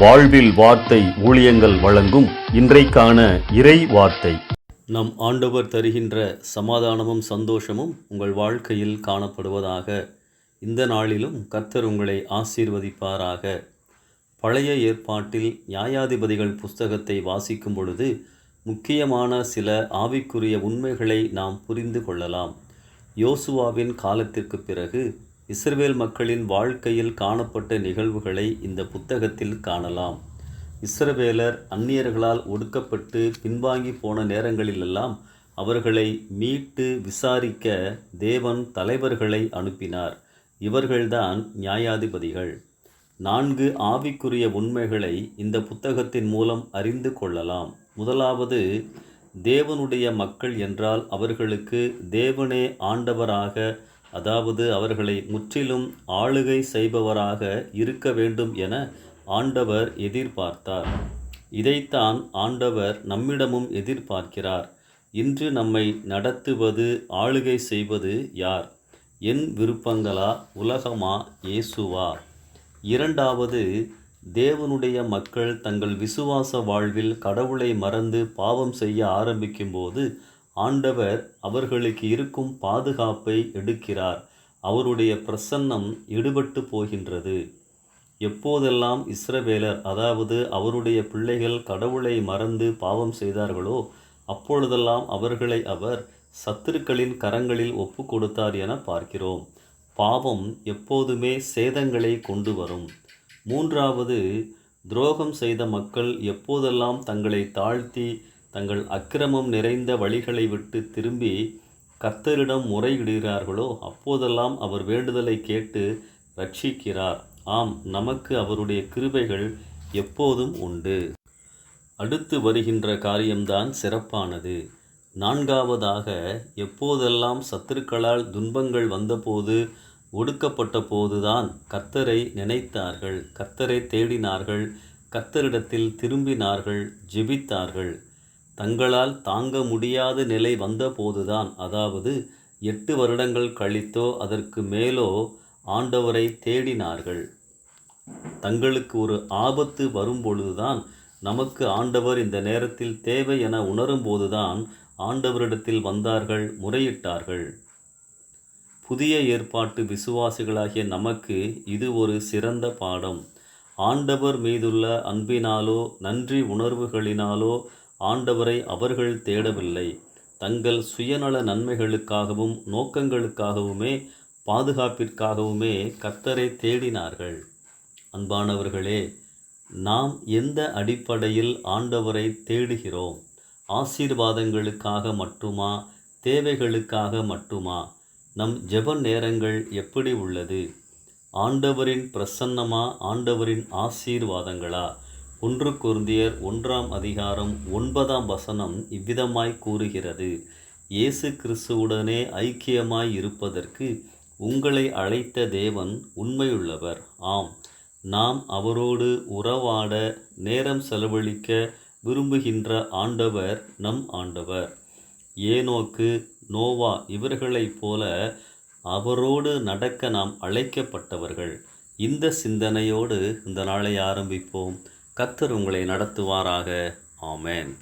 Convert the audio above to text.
வாழ்வில் வார்த்தை ஊழியங்கள் வழங்கும் இன்றைக்கான இறை வார்த்தை. நம் ஆண்டவர் தருகின்ற சமாதானமும் சந்தோஷமும் உங்கள் வாழ்க்கையில் காணப்படுவதாக. இந்த நாளிலும் கர்த்தர் உங்களை ஆசீர்வதிப்பாராக. பழைய ஏற்பாட்டில் நியாயாதிபதிகள் புஸ்தகத்தை வாசிக்கும் பொழுது முக்கியமான சில ஆவிக்குரிய உண்மைகளை நாம் புரிந்து கொள்ளலாம். யோசுவாவின் காலத்திற்கு பிறகு இஸ்ரவேல் மக்களின் வாழ்க்கையில் காணப்பட்ட நிகழ்வுகளை இந்த புத்தகத்தில் காணலாம். இஸ்ரவேலர் அந்நியர்களால் ஒடுக்கப்பட்டு பின்வாங்கி போன நேரங்களிலெல்லாம் அவர்களை மீட்டு விசாரிக்க தேவன் தலைவர்களை அனுப்பினார். இவர்கள்தான் நியாயாதிபதிகள். நான்கு ஆவிக்குரிய உண்மைகளை இந்த புத்தகத்தின் மூலம் அறிந்து கொள்ளலாம். முதலாவது தேவனுடைய மக்கள் என்றால் அவர்களுக்கு தேவனே ஆண்டவராக அதாவது அவர்களை முற்றிலும் ஆளுகை செய்பவராக இருக்க வேண்டும் என ஆண்டவர் எதிர்பார்த்தார். இதைத்தான் ஆண்டவர் நம்மிடமும் எதிர்பார்க்கிறார். இன்று நம்மை நடத்துவது ஆளுகை செய்வது யார்? என் விருப்பங்களா? உலகமா? இயேசுவா? இரண்டாவது தேவனுடைய மக்கள் தங்கள் விசுவாச வாழ்வில் கடவுளை மறந்து பாவம் செய்ய ஆரம்பிக்கும்போது ஆண்டவர் அவர்களுக்கு இருக்கும் பாதுகாப்பை எடுக்கிறார். அவருடைய பிரசன்னம் எடுபட்டு போகின்றது. எப்போதெல்லாம் இஸ்ரவேலர் அதாவது அவருடைய பிள்ளைகள் கடவுளை மறந்து பாவம் செய்தார்களோ அப்பொழுதெல்லாம் அவர்களை அவர் சத்துருக்களின் கரங்களில் ஒப்பு கொடுத்தார் என பார்க்கிறோம். பாவம் எப்போதுமே சேதங்களை கொண்டு வரும். மூன்றாவது துரோகம் செய்த மக்கள் எப்போதெல்லாம் தங்களை தாழ்த்தி தங்கள் அக்கிரமம் நிறைந்த வழிகளை விட்டு திரும்பி கர்த்தரிடம் முறையிடுகிறார்களோ அப்போதெல்லாம் அவர் வேண்டுதலை கேட்டு ரட்சிக்கிறார் ஆம் நமக்கு அவருடைய கிருபைகள் எப்போதும் உண்டு. அடுத்து வருகின்ற காரியம்தான் சிறப்பானது. நான்காவதாக எப்போதெல்லாம் சத்துருக்களால் துன்பங்கள் வந்தபோது ஒடுக்கப்பட்ட போதுதான் கர்த்தரை நினைத்தார்கள். கர்த்தரை தேடினார்கள். கர்த்தரிடத்தில் திரும்பினார்கள். ஜெபித்தார்கள். தங்களால் தாங்க முடியாத நிலை வந்தபோதுதான் அதாவது எட்டு வருடங்கள் கழித்தோ அதற்கு மேலோ ஆண்டவரை தேடினார்கள். தங்களுக்கு ஒரு ஆபத்து வரும்பொழுதுதான் நமக்கு ஆண்டவர் இந்த நேரத்தில் தேவை என உணரும்போதுதான் ஆண்டவரிடத்தில் வந்தார்கள் முறையிட்டார்கள். புதிய ஏற்பாட்டு விசுவாசிகளாகிய நமக்கு இது ஒரு சிறந்த பாடம். ஆண்டவர் மீதுள்ள அன்பினாலோ நன்றி உணர்வுகளினாலோ ஆண்டவரை அவர்கள் தேடவில்லை. தங்கள் சுயநல நன்மைகளுக்காகவும் நோக்கங்களுக்காகவுமே பாதுகாப்பிற்காகவுமே கத்தரை தேடினார்கள். அன்பானவர்களே நாம் எந்த அடிப்படையில் ஆண்டவரை தேடுகிறோம்? ஆசீர்வாதங்களுக்காக மட்டுமா? தேவைகளுக்காக மட்டுமா? நம் ஜெப நேரங்கள் எப்படி உள்ளது? ஆண்டவரின் பிரசன்னமா? ஆண்டவரின் ஆசீர்வாதங்களா? ஒன்று குருந்தியர் ஒன்றாம் அதிகாரம் ஒன்பதாம் வசனம் இவ்விதமாய் கூறுகிறது. இயேசு கிறிஸ்துவுடனே ஐக்கியமாய் இருப்பதற்கு உங்களை அழைத்த தேவன் உண்மையுள்ளவர். ஆம் நாம் அவரோடு உறவாட நேரம் செலவழிக்க விரும்புகின்ற ஆண்டவர் நம் ஆண்டவர். ஏனோக்கு நோவா இவர்களைப் போல அவரோடு நடக்க நாம் அழைக்கப்பட்டவர்கள். இந்த சிந்தனையோடு இந்த நாளை ஆரம்பிப்போம். கத்தர் உங்களை நடத்துவாராக. ஆமேன்.